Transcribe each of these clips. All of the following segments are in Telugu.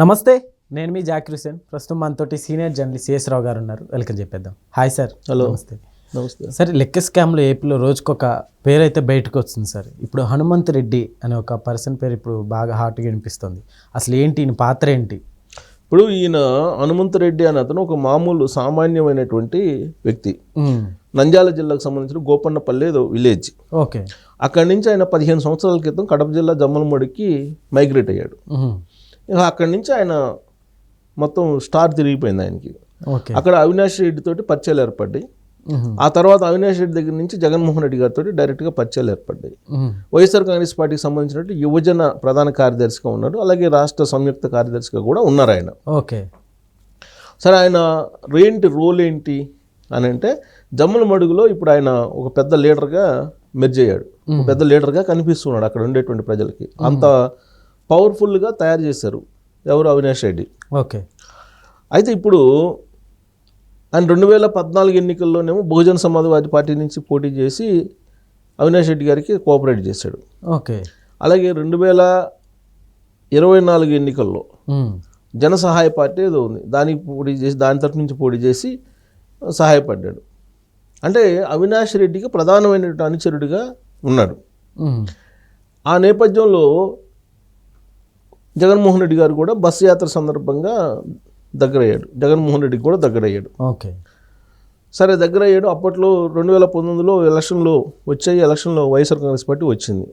నమస్తే నేను మీ జాకిర్ హుసేన్ ప్రస్తుతం మనతోటి సీనియర్ జర్నలిస్ట్ సిఎస్ రావు గారు ఉన్నారు. వెల్కమ్ చెప్పేద్దాం. Hi sir. హలో. నమస్తే. నమస్తే. సార్ లెక్క స్కామ్లో ఏపీలో రోజుకొక పేరు అయితే బయటకు వస్తుంది సార్. ఇప్పుడు హనుమంత్ రెడ్డి అనే ఒక పర్సన్ పేరు ఇప్పుడు బాగా హాట్గా వినిపిస్తుంది. అసలు ఏంటి ఈయన పాత్ర ఏంటి? ఇప్పుడు ఈయన హనుమంతరెడ్డి అనే అతను ఒక మామూలు సామాన్యమైనటువంటి వ్యక్తి. నంద్యాల జిల్లాకు సంబంధించిన గోపన్నపల్లి ఏదో విలేజ్. ఓకే. అక్కడి నుంచి ఆయన పదిహేను సంవత్సరాల క్రితం కడప జిల్లా జమ్మలమడికి మైగ్రేట్ అయ్యాడు. ఇక అక్కడి నుంచి ఆయన మొత్తం స్టార్ తిరిగిపోయింది ఆయనకి. ఓకే. అక్కడ అవినాష్ రెడ్డి తోటి పరిచయాలు ఏర్పడ్డాయి. ఆ తర్వాత అవినాష్ రెడ్డి దగ్గర నుంచి జగన్మోహన్ రెడ్డి గారితో డైరెక్ట్గా పరిచయాలు ఏర్పడ్డాయి. వైఎస్ఆర్ కాంగ్రెస్ పార్టీకి సంబంధించినట్టు యువజన ప్రధాన కార్యదర్శిగా ఉన్నాడు. అలాగే రాష్ట్ర సంయుక్త కార్యదర్శిగా కూడా ఉన్నారు ఆయన. ఓకే. సరే ఆయన ఏంటి రోల్ ఏంటి అని అంటే జమ్మల మడుగులో ఇప్పుడు ఆయన ఒక పెద్ద లీడర్గా మెర్జ్ అయ్యాడు పెద్ద లీడర్గా కనిపిస్తున్నాడు అక్కడ ఉండేటువంటి ప్రజలకి. అంత పవర్ఫుల్గా తయారు చేశారు ఎవరు? అవినాష్ రెడ్డి. ఓకే. అయితే ఇప్పుడు ఆయన రెండు వేల పద్నాలుగు ఎన్నికల్లోనేమో బహుజన సమాజ్వాదీ పార్టీ నుంచి పోటీ చేసి అవినాష్ రెడ్డి గారికి కోఆపరేట్ చేశాడు. ఓకే. అలాగే రెండు వేల ఇరవై నాలుగు ఎన్నికల్లో. జన సహాయ పార్టీ ఏదో ఉంది. దానికి పోటీ చేసి దాని తరఫు నుంచి పోటీ చేసి సహాయపడ్డాడు. అంటే అవినాష్ రెడ్డికి ప్రధానమైనటువంటి అనుచరుడిగా ఉన్నాడు. ఆ నేపథ్యంలో జగన్మోహన్ రెడ్డి గారు కూడా బస్సు యాత్ర సందర్భంగా దగ్గరయ్యాడు. జగన్మోహన్ రెడ్డికి కూడా దగ్గరయ్యాడు. ఓకే. సరే దగ్గర అయ్యాడు అప్పట్లో రెండు వేల పంతొమ్మిదిలో ఎలక్షన్లో వచ్చాయి. ఎలక్షన్లో వైఎస్ఆర్ కాంగ్రెస్ పార్టీ వచ్చింది.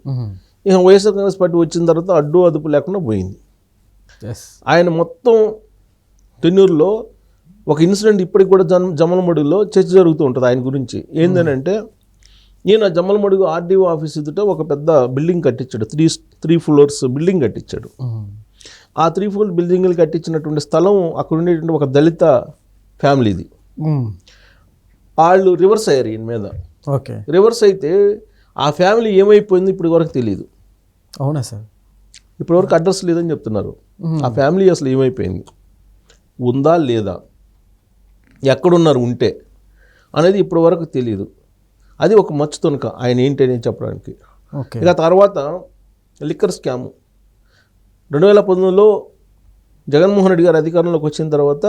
ఇక వైఎస్ఆర్ కాంగ్రెస్ పార్టీ వచ్చిన తర్వాత అడ్డు అదుపు లేకుండా పోయింది. ఆయన మొత్తం టెన్యూర్లో ఒక ఇన్సిడెంట్ ఇప్పటికి కూడా జమ్ జమ్మలమడుగులో చర్చ జరుగుతూ ఉంటుంది ఆయన గురించి. ఏంటంటే ఈయన జమ్మలమడుగు ఆర్డీఓ ఆఫీస్ ఎదుట ఒక పెద్ద బిల్డింగ్ కట్టించాడు. త్రీ త్రీ ఫ్లోర్స్ బిల్డింగ్ కట్టించాడు. ఆ త్రీ ఫ్లోర్ బిల్డింగ్లు కట్టించినటువంటి స్థలం అక్కడ ఉండేటువంటి ఒక దళిత ఫ్యామిలీది. వాళ్ళు రివర్స్ అయ్యారు ఈయన మీద. ఓకే. రివర్స్ అయితే ఆ ఫ్యామిలీ ఏమైపోయింది ఇప్పటి వరకు తెలియదు అవునా సార్? ఇప్పటి వరకు అడ్రస్ లేదని చెప్తున్నారు. ఆ ఫ్యామిలీ అసలు ఏమైపోయింది? ఉందా లేదా? ఎక్కడున్నారు ఉంటే? అనేది ఇప్పటి వరకు తెలియదు అది ఒక మచ్చు తొనక. ఆయన ఏంటి అని చెప్పడానికి. ఓకే. ఇక తర్వాత లిక్కర్ స్కామ్. రెండు వేల పంతొమ్మిదిలో జగన్మోహన్ రెడ్డి గారు అధికారంలోకి వచ్చిన తర్వాత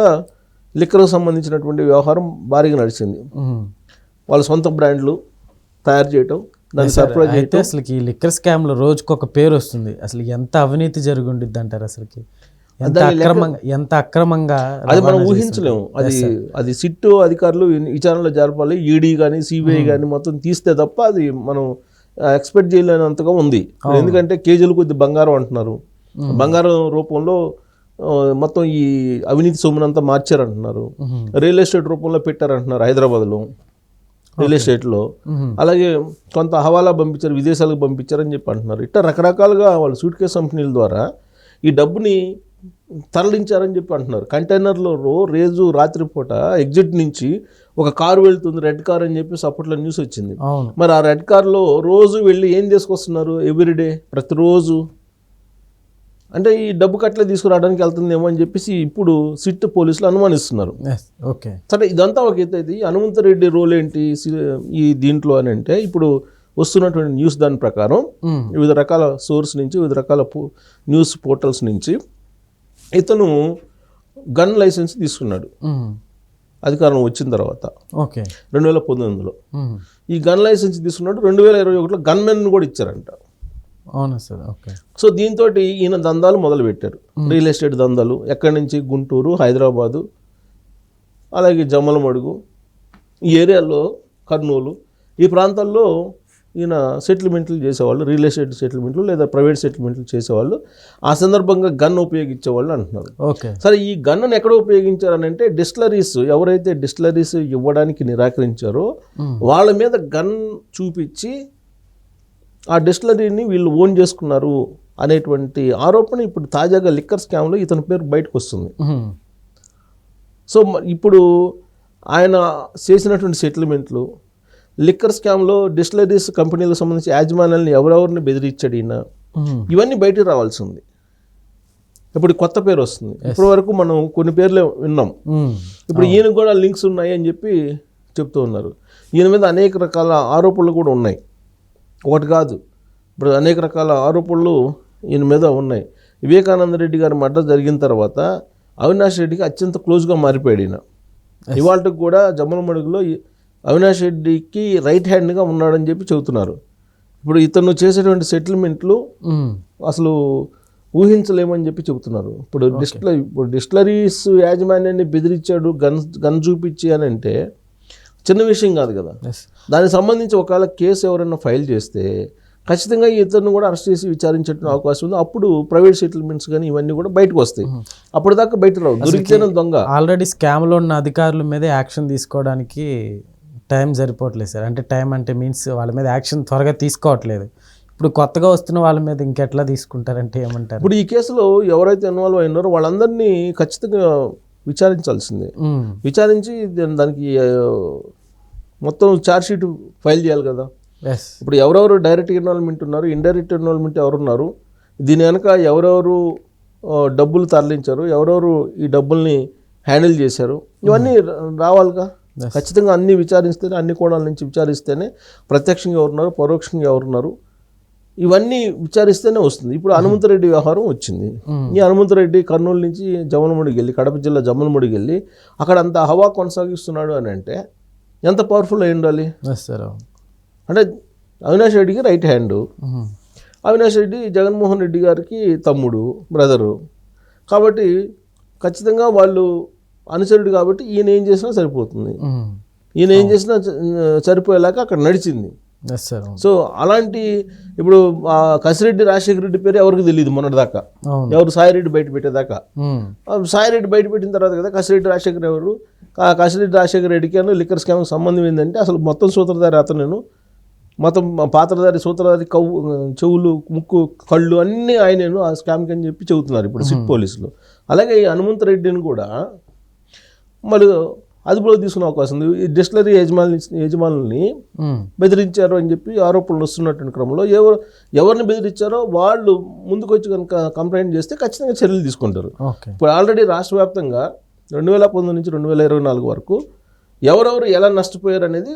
లిక్కర్కు సంబంధించినటువంటి వ్యవహారం భారీగా నడిచింది. వాళ్ళ సొంత బ్రాండ్లు తయారు చేయటం దాన్ని సరఫరా చేయటం. అయితే అసలు ఈ లిక్కర్ స్కామ్లో రోజుకు ఒక పేరు వస్తుంది. అసలు ఎంత అవినీతి జరిగి ఉండిద్ది అంటారు అసలుకి? ఎంత అక్రమంగా ఎంత అక్రమంగా అది మనం ఊహించలేము. అది అది సిట్టు అధికారులు విచారణలో జరపాలి ఈడీ కానీ సిబిఐ కానీ మొత్తం తీస్తే తప్ప అది మనం ఎక్స్పెక్ట్ చేయలేనంతగా ఉంది. ఎందుకంటే కేజీలు కొద్ది బంగారం అంటున్నారు. బంగారం రూపంలో మొత్తం ఈ అవినీతి సొమ్మునంతా మార్చారంటున్నారు. రియల్ ఎస్టేట్ రూపంలో పెట్టారంటున్నారు హైదరాబాద్లో. రియల్ ఎస్టేట్లో మ్మ్. అలాగే కొంత హవాలా పంపించారు విదేశాలకు పంపించారని చెప్పి అంటున్నారు. ఇట్లా రకరకాలుగా వాళ్ళు సూట్ కేస్ కంపెనీల ద్వారా ఈ డబ్బుని తరలించారని చెప్పి అంటున్నారు. కంటైనర్లో రో రేజు రాత్రిపూట ఎగ్జిట్ నుంచి ఒక కారు వెళ్తుంది రెడ్ కార్ అని చెప్పి అప్పట్లో న్యూస్ వచ్చింది. మరి ఆ రెడ్ కార్లో రోజు వెళ్ళి ఏం తీసుకొస్తున్నారు ఎవ్రీడే ప్రతిరోజు? అంటే ఈ డబ్బు కట్టలే తీసుకురావడానికి వెళ్తుందేమో అని చెప్పేసి ఇప్పుడు సిట్ పోలీసులు అనుమానిస్తున్నారు. ఓకే సరే ఇదంతా ఒక అయితే హనుమంతరెడ్డి రోల్ ఏంటి ఈ దీంట్లో అని అంటే ఇప్పుడు వస్తున్నటువంటి న్యూస్ దాని ప్రకారం. వివిధ రకాల సోర్స్ నుంచి వివిధ రకాల న్యూస్ పోర్టల్స్ నుంచి ఇతను గన్ లైసెన్స్ తీసుకున్నాడు. అధికారం వచ్చిన తర్వాత. ఓకే. రెండు వేల పంతొమ్మిదిలో. మ్మ్. ఈ గన్ లైసెన్స్ తీసుకున్నాడు రెండు వేల ఇరవై ఒకటిలో గన్ మెన్ కూడా ఇచ్చారంట. అవునా సార్? ఓకే. సో దీంతో ఈయన దందాలు మొదలుపెట్టారు. రియల్ ఎస్టేట్ దందాలు ఎక్కడి నుంచి? గుంటూరు హైదరాబాదు అలాగే జమ్మలమడుగు ఈ ఏరియాలో కర్నూలు ఈ ప్రాంతాల్లో ఈయన సెటిల్మెంట్లు చేసేవాళ్ళు రియల్ ఎస్టేట్ సెటిల్మెంట్లు లేదా ప్రైవేట్ సెటిల్మెంట్లు చేసేవాళ్ళు ఆ సందర్భంగా గన్ ఉపయోగించేవాళ్ళు అంటున్నారు ఓకే సరే ఈ గన్ను ఎక్కడ ఉపయోగించారని అంటే డిస్టిలరీస్ ఎవరైతే డిస్టిలరీస్ ఇవ్వడానికి నిరాకరించారో. వాళ్ళ మీద గన్ చూపించి ఆ డిస్టిలరీని వీళ్ళు ఓన్ చేసుకున్నారు అనేటువంటి ఆరోపణ ఇప్పుడు తాజాగా లిక్కర్ స్కామ్లో ఇతని పేరు బయటకు వస్తుంది. సో ఇప్పుడు ఆయన చేసినటువంటి సెటిల్మెంట్లు లిక్కర్ స్కామ్లో డిస్టిలరీస్ కంపెనీలకు సంబంధించి యాజమాన్యాలను ఎవరెవరిని బెదిరించాడు ఈయన. ఇవన్నీ బయటికి రావాల్సి ఉంది ఇప్పుడు కొత్త పేరు వస్తుంది. ఇప్పటి వరకు మనం కొన్ని పేర్లే విన్నాం. ఇప్పుడు ఈయనకు కూడా లింక్స్ ఉన్నాయి అని చెప్పి చెప్తూ ఉన్నారు. ఈయన మీద అనేక రకాల ఆరోపణలు కూడా ఉన్నాయి. ఒకటి కాదు. ఇప్పుడు అనేక రకాల ఆరోపణలు ఈయన మీద ఉన్నాయి. వివేకానంద రెడ్డి గారి మర్డర్ జరిగిన తర్వాత అవినాష్ రెడ్డికి అత్యంత క్లోజ్గా మారిపోయాడు ఈయన. ఇవాళకి కూడా జమ్మలమడుగులో అవినాష్ రెడ్డికి రైట్ హ్యాండ్గా ఉన్నాడని చెప్పి చెబుతున్నారు. ఇప్పుడు ఇతను చేసేటువంటి సెటిల్మెంట్లు. అసలు ఊహించలేమని చెప్పి చెబుతున్నారు. ఇప్పుడు డిస్టిల ఇప్పుడు డిస్టిలరీస్ యాజమాన్యాన్ని బెదిరించాడు గన్ గన్ చూపించి అని అంటే చిన్న విషయం కాదు కదా. దానికి సంబంధించి ఒకవేళ కేసు ఎవరైనా ఫైల్ చేస్తే ఖచ్చితంగా ఇతరును కూడా అరెస్ట్ చేసి విచారించే అవకాశం ఉంది. అప్పుడు ప్రైవేట్ సెటిల్మెంట్స్ కానీ ఇవన్నీ కూడా బయటకు వస్తాయి. అప్పటిదాకా బయట రావు. దొరికితేనే దొంగ. ఆల్రెడీ స్కామ్లో ఉన్న అధికారుల మీద యాక్షన్ తీసుకోవడానికి టైం సరిపోవట్లేదు సార్. అంటే టైం అంటే మీన్స్ వాళ్ళ మీద యాక్షన్ త్వరగా తీసుకోవట్లేదు. ఇప్పుడు కొత్తగా వస్తున్న వాళ్ళ మీద ఇంకెట్లా తీసుకుంటారంటే ఏమంటారు? ఇప్పుడు ఈ కేసులో ఎవరైతే ఇన్వాల్వ్ అయినారో వాళ్ళందరినీ ఖచ్చితంగా విచారించాల్సిందే. విచారించి దాని- దానికి మొత్తం ఛార్జ్ షీట్ ఫైల్ చేయాలి కదా. ఎస్ ఇప్పుడు ఎవరెవరు డైరెక్ట్ ఇన్వాల్వ్మెంట్ ఉన్నారు ఇండైరెక్ట్ ఇన్వాల్వ్మెంట్ ఎవరున్నారు దీని వెనక ఎవరెవరు డబ్బులు తరలించారు ఎవరెవరు ఈ డబ్బుల్ని హ్యాండిల్ చేశారు ఇవన్నీ రావాలిగా? ఖచ్చితంగా అన్ని విచారిస్తేనే అన్ని కోణాల నుంచి విచారిస్తేనే ప్రత్యక్షంగా ఎవరున్నారు పరోక్షంగా ఎవరున్నారు ఇవన్నీ విచారిస్తేనే వస్తుంది. ఇప్పుడు హనుమంతరెడ్డి వ్యవహారం వచ్చింది. ఈ హనుమంతరెడ్డి కర్నూలు నుంచి జమలముడికి వెళ్ళి కడప జిల్లా జమలముడికి వెళ్ళి అక్కడ అంత హవా కొనసాగిస్తున్నాడు అని అంటే ఎంత పవర్ఫుల్ అయి ఉండాలి? అంటే అవినాష్ రెడ్డికి రైట్ హ్యాండ్ మ్మ్. అవినాష్ రెడ్డి జగన్మోహన్ రెడ్డి గారికి తమ్ముడు బ్రదరు కాబట్టి ఖచ్చితంగా వాళ్ళు అనుచరుడు కాబట్టి ఈయన ఏం చేసినా సరిపోతుంది. ఈయన ఏం చేసినా సరిపోయేలాగా అక్కడ నడిచింది. సో అలాంటి ఇప్పుడు ఆ కసిరెడ్డి రాజశేఖర రెడ్డి పేరు ఎవరికి తెలియదు మొన్నటిదాకా. ఎవరు సాయిరెడ్డి బయట పెట్టేదాకా. సాయిరెడ్డి బయట పెట్టిన తర్వాత కదా కసిరెడ్డి రాజశేఖర్ ఎవరు? కసిరెడ్డి రాజశేఖర రెడ్డికి అను లిక్కర్ స్కామ్ సంబంధం ఏంటంటే అసలు మొత్తం సూత్రధారి అతను మొత్తం పాత్రధారి సూత్రధారి కవ్వు చెవులు ముక్కు కళ్ళు అన్నీ ఆయనను ఆ స్కామ్కి అని చెప్పి చెబుతున్నారు ఇప్పుడు సిట్ పోలీసులు. అలాగే ఈ హనుమంతరెడ్డిని కూడా మరి అదుపులో తీసుకునే అవకాశం ఉంది. ఈ డిస్టిలరీ యజమాని యజమానుల్ని. బెదిరించారు అని చెప్పి ఆరోపణలు వస్తున్నటువంటి క్రమంలో ఎవరు ఎవరిని బెదిరించారో వాళ్ళు ముందుకు వచ్చి కనుక కంప్లైంట్ చేస్తే ఖచ్చితంగా చర్యలు తీసుకుంటారు. ఇప్పుడు ఆల్రెడీ రాష్ట్ర వ్యాప్తంగా రెండు వేల పంతొమ్మిది నుంచి రెండు వేల ఇరవై నాలుగు వరకు ఎవరెవరు ఎలా నష్టపోయారు అనేది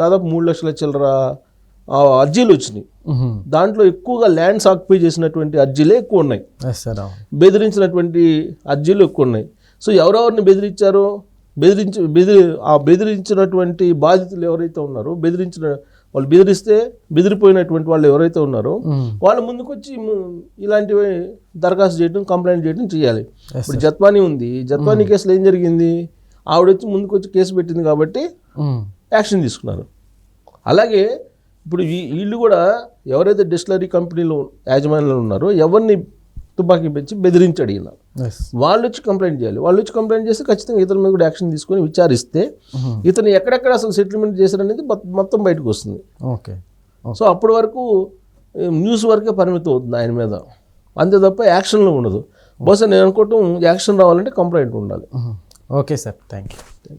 దాదాపు మూడు లక్షల చిల్లర అర్జీలు వచ్చినాయి. దాంట్లో ఎక్కువగా ల్యాండ్స్ ఆక్యుపై చేసినటువంటి అర్జీలే ఎక్కువ ఉన్నాయి. బెదిరించినటువంటి అర్జీలు ఎక్కువ ఉన్నాయి. సో ఎవరెవరిని బెదిరించారో? బెదిరించి బెదిరి ఆ బెదిరించినటువంటి బాధితులు ఎవరైతే ఉన్నారో బెదిరించిన వాళ్ళు బెదిరిస్తే బెదిరిపోయినటువంటి వాళ్ళు ఎవరైతే ఉన్నారో. వాళ్ళు ముందుకొచ్చి ఇలాంటివి దరఖాస్తు చేయడం కంప్లైంట్ చేయడం చేయాలి. ఇప్పుడు జత్వానీ ఉంది. జత్వానీ కేసులో ఏం జరిగింది? ఆవిడ వచ్చి ముందుకు వచ్చి కేసు పెట్టింది కాబట్టి. యాక్షన్ తీసుకున్నారు. అలాగే ఇప్పుడు వీళ్ళు కూడా ఎవరైతే డిస్టిలరీ కంపెనీలో యాజమాన్యాలు ఉన్నారో ఎవరిని తుపాకీ పెంచి బెదిరించి అడిగిన ఎస్ వాళ్ళు వచ్చి కంప్లైంట్ చేయాలి. వాళ్ళు వచ్చి కంప్లైంట్ చేస్తే ఖచ్చితంగా ఇతని మీద కూడా యాక్షన్ తీసుకొని విచారిస్తే. ఇతను ఎక్కడెక్కడ అసలు సెటిల్మెంట్ చేశారనేది మొత్తం- బయటకు వస్తుంది. ఓకే సో అప్పటి వరకు న్యూస్ వరకే పరిమితం అవుతుంది ఆయన మీద. అంతే తప్ప యాక్షన్లో ఉండదు. బహుశా నేను అనుకోవటం యాక్షన్ రావాలంటే కంప్లైంట్ ఉండాలి. Okay sir thank you